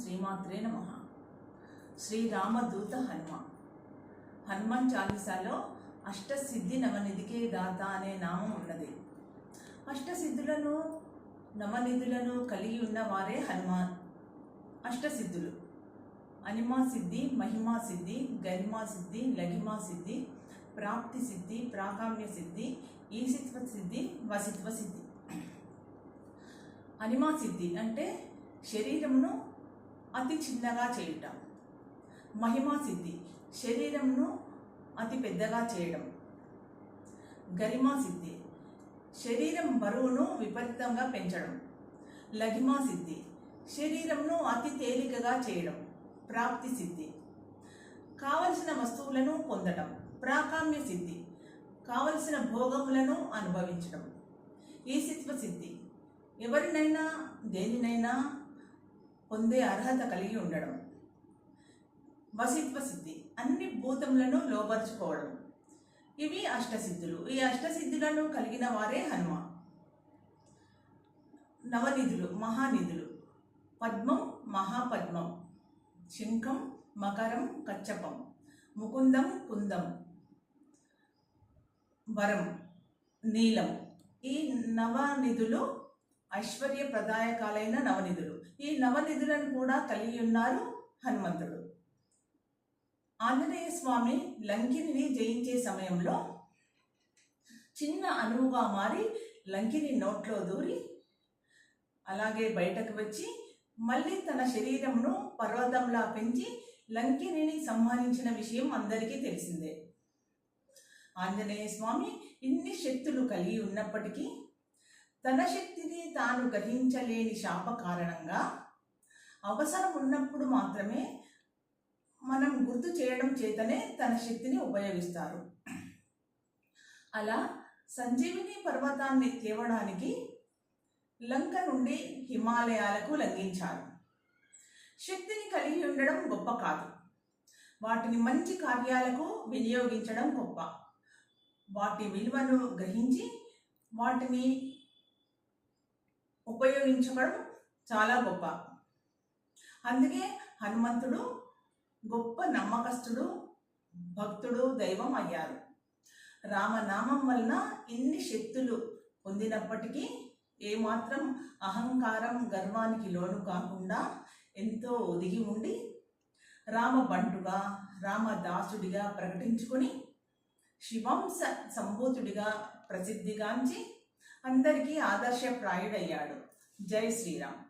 శ్రీమాత్రే నమ. శ్రీరామదూత హనుమ హనుమాన్ చాలీసాలో అష్టసిద్ధి నవనిధికే దాత అనే నామం ఉన్నది. అష్టసిద్ధులను నవనిధులను కలిగి ఉన్న వారే హనుమాన్. అష్టసిద్ధులు. అనిమా సిద్ధి మహిమా సిద్ధి గరిమా సిద్ధి లఘిమా సిద్ధి ప్రాప్తి సిద్ధి ప్రాకామ్య సిద్ధి ఈసిత్వ సిద్ధి వసిత్వ సిద్ధి అనిమా సిద్ధి అంటే శరీరమును అతి చిన్నగా చేయుట. మహిమా సిద్ధి. శరీరంను అతి పెద్దగా చేయడం. గరిమా సిద్ధి. శరీరం బరువును విపరీతంగా పెంచడం. లఘిమా సిద్ధి. శరీరంను అతి తేలికగా చేయడం. ప్రాప్తి సిద్ధి. కావలసిన వస్తువులను పొందడం. ప్రాకామ్య సిద్ధి. కావలసిన భోగములను అనుభవించడం. ఈసిత్వ సిద్ధి? ఎవరినైనా దేనినైనా పొందే అర్హత కలిగి ఉండడం. వసిత్వ సిద్ధి అన్ని భూతములను లోపరుచుకోవడం ఇవి అష్టసిద్ధులు. ఈ అష్టసిద్ధులను కలిగిన వారే హనుమ నవనిధులు మహానిధులు. పద్మం మహాపద్మం. శంఖం మకరం కచ్చపం. ముకుందం కుందం. వరం నీలం. ఈ నవనిధులు ఐశ్వర్య ప్రదాయకాలైన నవనిధులు. ఈ నవనిధులను కూడా కలిగి ఉన్నారు హనుమంతుడు. ఆంజనేయ స్వామి లంకిని జయించే సమయంలో చిన్న అణువుగా మారి లంకిని నోట్లో దూరి అలాగే బయటకు వచ్చి మళ్ళీ తన శరీరమును పర్వతంలా పెంచి లంకిని సంహరించిన విషయం అందరికీ తెలిసిందే. ఆంజనేయ స్వామి ఇన్ని శక్తులు కలిగి ఉన్నప్పటికీ తన శక్తిని తాను గ్రహించలేని శాప కారణంగా అవసరం ఉన్నప్పుడు మాత్రమే మనం గుర్తు చేయడం చేతనే తన శక్తిని ఉపయోగిస్తారు. అలా సంజీవిని పర్వతాన్ని తేవడానికి లంక నుండి హిమాలయాలకు లంఘించారు. శక్తిని కలిగి ఉండడం గొప్ప కాదు. వాటిని మంచి కార్యాలకు వినియోగించడం గొప్ప. వాటి విలువను గ్రహించి వాటిని ఉపయోగించడం చాలా గొప్ప. అందుకే హనుమంతుడు గొప్ప నమ్మకస్తుడు భక్తుడు దైవం అయ్యారు. రామనామం వలన ఎన్ని శక్తులు పొందినప్పటికీ ఏమాత్రం అహంకారం గర్వానికి లోను కాకుండా ఎంతో ఒదిగి ఉండి రామబంటుగా రామదాసుడిగా ప్రకటించుకొని శివంస సంభూతుడిగా ప్రసిద్ధిగాంచి అందరికీ ఆదర్శప్రాయుడయ్యాడు. జై శ్రీరామ్.